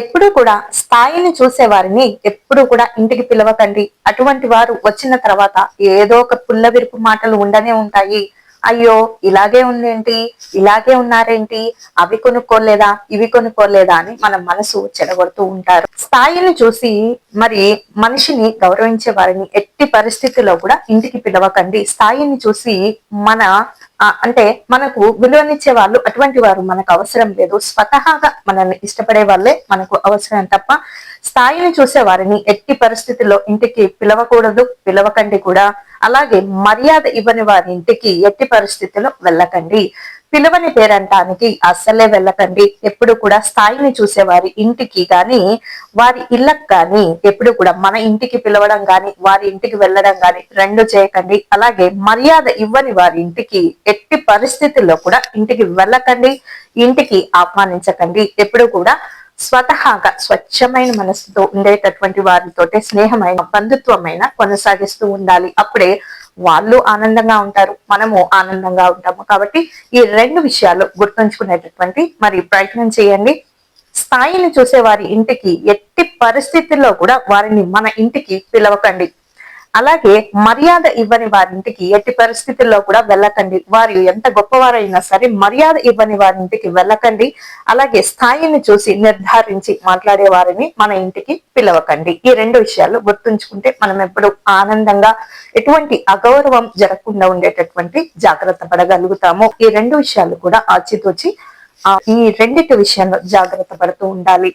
ఎప్పుడు కూడా స్థాయిని చూసే వారిని ఎప్పుడు కూడా ఇంటికి పిలవకండి. అటువంటి వారు వచ్చిన తర్వాత ఏదో ఒక పుల్ల విరుపు మాటలు ఉండనే ఉంటాయి. అయ్యో ఇలాగే ఉందేంటి? ఇలాగే ఉన్నారేంటి? అవి కొనుక్కోలేదా? ఇవి కొనుక్కోలేదా? అని మన మనసు చెడగొడుతూ ఉంటారు. స్థాయిని చూసి మరి మనిషిని గౌరవించే వారిని ఎట్టి పరిస్థితుల్లో కూడా ఇంటికి పిలవకండి. స్థాయిని చూసి మన అంటే మనకు విలువనిచ్చే వాళ్ళు అటువంటి వారు మనకు అవసరం లేదు. స్వతహాగా మనల్ని ఇష్టపడే వాళ్ళే మనకు అవసరం తప్ప స్థాయిని చూసే వారిని ఎట్టి పరిస్థితుల్లో ఇంటికి పిలవకూడదు పిలవకండి కూడా. అలాగే మర్యాద ఇవ్వని వారి ఇంటికి ఎట్టి పరిస్థితుల్లో వెళ్ళకండి. పిలవని పేరంటానికి అస్సలే వెళ్ళకండి. ఎప్పుడు కూడా స్థాయిని చూసేవారి ఇంటికి గాని వారి ఇళ్ళకు గాని ఎప్పుడు కూడా మన ఇంటికి పిలవడం గాని వారి ఇంటికి వెళ్ళడం గాని రెండు చేయకండి. అలాగే మర్యాద ఇవ్వని వారి ఇంటికి ఎట్టి పరిస్థితుల్లో కూడా ఇంటికి వెళ్ళకండి. ఇంటికి ఆహ్వానించకండి. ఎప్పుడు కూడా స్వతహాగా స్వచ్ఛమైన మనసుతో ఉండేటటువంటి వారితోటే స్నేహమైన బంధుత్వమైన కొనసాగిస్తూ ఉండాలి. అప్పుడే వాళ్ళు ఆనందంగా ఉంటారు మనము ఆనందంగా ఉంటాము. కాబట్టి ఈ రెండు విషయాలు గుర్తుంచుకునేటటువంటి మరి ప్రయత్నం చేయండి. స్థాయిని చూసే వారి ఇంటికి ఎట్టి పరిస్థితుల్లో కూడా వారిని మన ఇంటికి పిలవకండి. అలాగే మర్యాద ఇవ్వని వారింటికి ఎట్టి పరిస్థితుల్లో కూడా వెళ్ళకండి. వారు ఎంత గొప్పవారైనా సరే మర్యాద ఇవ్వని వారింటికి వెళ్ళకండి. అలాగే స్థాయిని చూసి నిర్ధారించి మాట్లాడే వారిని మన ఇంటికి పిలవకండి. ఈ రెండు విషయాలు గుర్తుంచుకుంటే మనం ఎప్పుడు ఆనందంగా ఎటువంటి అగౌరవం జరగకుండా ఉండేటటువంటి జాగ్రత్త పడగలుగుతాము. ఈ రెండు విషయాలు కూడా ఆచితూచి ఈ రెండిటి విషయంలో జాగ్రత్త పడుతూ ఉండాలి.